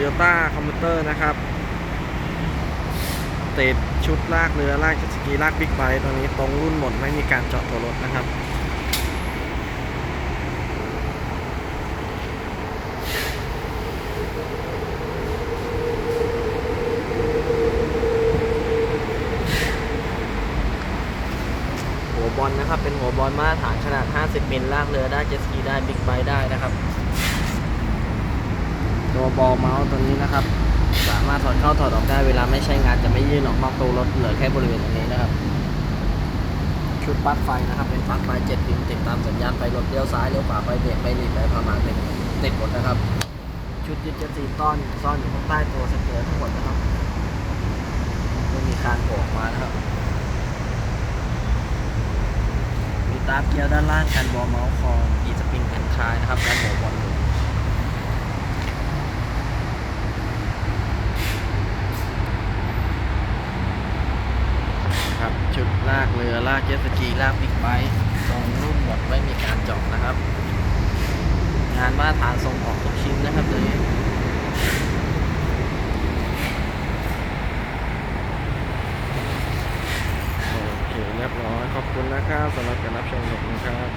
โยต้าคอมพิวเตอร์นะครับ ติดชุดลากเรือลากสกีลากบิ๊กไบค์ตัวนี้ตรงรุ่นหมดไม่มีการเจาะตัวรถนะครับหัวบอลนะครับ เป็นหัวบอลมาตรฐานขนาด 50มิลลากเรือได้เจ็ตสกีได้บิ๊กไบค์ได้นะครับ ตัวบอลเมาส์ตัวนี้นะครับ สามารถถอดเข้าถอดออกได้เวลาไม่ใช้งานจะไม่ยื่นออกนอกตัวรถเหลือแค่บริเวณตรงนี้นะครับ ชุดปลั๊กไฟนะครับ เป็นปลั๊กไฟเจ็ดพิมพ์ติดตามสัญญาณไฟรถเลี้ยวซ้ายเลี้ยวขวาไฟเบรกไฟหลีบไฟพามาติดติดหมดนะครับ ชุดยึดจ็ตสีต้อนซ่อนอยู่ข้างใต้ตัวสเกิร์ทั้งหมดนะครับไม่มีการโผล่ออกมานะครับมีตาร์เกียร์ด้านล่างกันบอลเมาส์คออีสปริงแอนคลายนะครับการหัวบอลหมุน ครับ ชุดลากเรือลากเจ็ตสกีลากบิ๊กไบค์ตรงรุ่นหมดไม่มีการเจาะนะครับ งานมาตรฐานส่งออกทุกชิ้นนะครับตัวนี้โอเคเรียบร้อยขอบคุณนะครับสำหรับการรับชมขอบคุณครับ